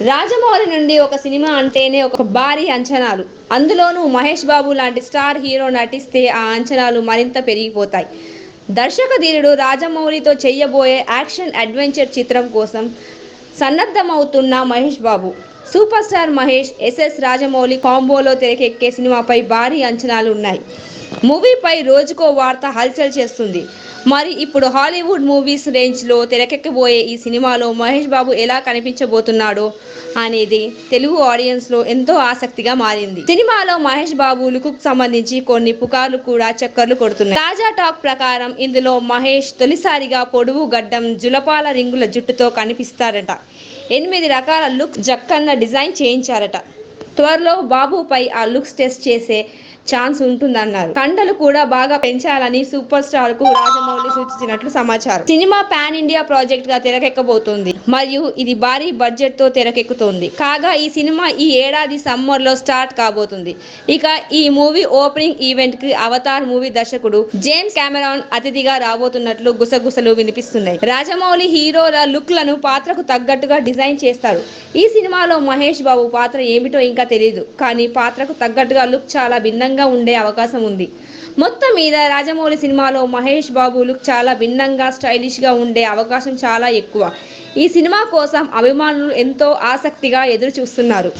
రాజమౌళి నుండి ఒక సినిమా అంటేనే ఒక భారీ అంచనాలు. అందులోనూ మహేష్ బాబు లాంటి స్టార్ హీరో నటిస్తే ఆ అంచనాలు మరింత పెరిగిపోతాయి. దర్శక ధీరుడు రాజమౌళితో చెయ్యబోయే యాక్షన్ అడ్వెంచర్ చిత్రం కోసం సన్నద్ధమవుతున్న Mahesh Babu. Super star Mahesh SS Rajamouli కాంబోలో తెరకెక్కే సినిమాపై భారీ అంచనాలు ఉన్నాయి. మూవీపై రోజుకో వార్త హల్చల్ చేస్తుంది. మరి ఇప్పుడు హాలీవుడ్ మూవీస్ రేంజ్లో తెరకెక్కబోయే ఈ సినిమాలో మహేష్ బాబు ఎలా కనిపించబోతున్నాడో అనేది తెలుగు ఆడియన్స్లో ఎంతో ఆసక్తిగా మారింది. సినిమాలో మహేష్ బాబు లుక్ సంబంధించి కొన్ని పుకార్లు కూడా చక్కర్లు కొడుతున్నాయి. తాజా టాక్ ప్రకారం ఇందులో మహేష్ తొలిసారిగా పొడవు గడ్డం జులపాల రింగుల జుట్టుతో కనిపిస్తారట. ఎనిమిది రకాల లుక్ జక్కన్న డిజైన్ చేయించారట. త్వరలో బాబుపై ఆ లుక్స్ టెస్ట్ చేసే ఛాన్స్ ఉంటుందన్నారు. కండలు కూడా బాగా పెంచాలని సూపర్ స్టార్కు రాజమౌళి సూచించినట్లు సమాచారం. సినిమా పాన్ ఇండియా ప్రాజెక్ట్గా తెరకెక్కబోతుంది. మరియు ఇది భారీ బడ్జెట్తో తెరకెక్కుతోంది. కాగా ఈ సినిమా ఈ ఏడాది సమ్మర్లో స్టార్ట్ కాబోతుంది. ఇక ఈ మూవీ ఓపెనింగ్ ఈవెంట్కి అవతార్ మూవీ దర్శకుడు జేమ్స్ కెమెరాన్ అతిథిగా రాబోతున్నట్లు గుసగుసలు వినిపిస్తున్నాయి. రాజమౌళి హీరోల లుక్లను పాత్రకు తగ్గట్టుగా డిజైన్ చేస్తారు. ఈ సినిమాలో మహేష్ బాబు పాత్ర ఏమిటో ఇంకా తెలియదు కానీ పాత్రకు తగ్గట్టుగా లుక్ చాలా భిన్నంగా ఉండే అవకాశం ఉంది. మొత్తం మీద రాజమౌళి సినిమాలో మహేష్ బాబు లుక్ చాలా భిన్నంగా స్టైలిష్గా ఉండే అవకాశం చాలా ఎక్కువ. ఈ సినిమా కోసం అభిమానులు ఎంతో ఆసక్తిగా ఎదురు చూస్తున్నారు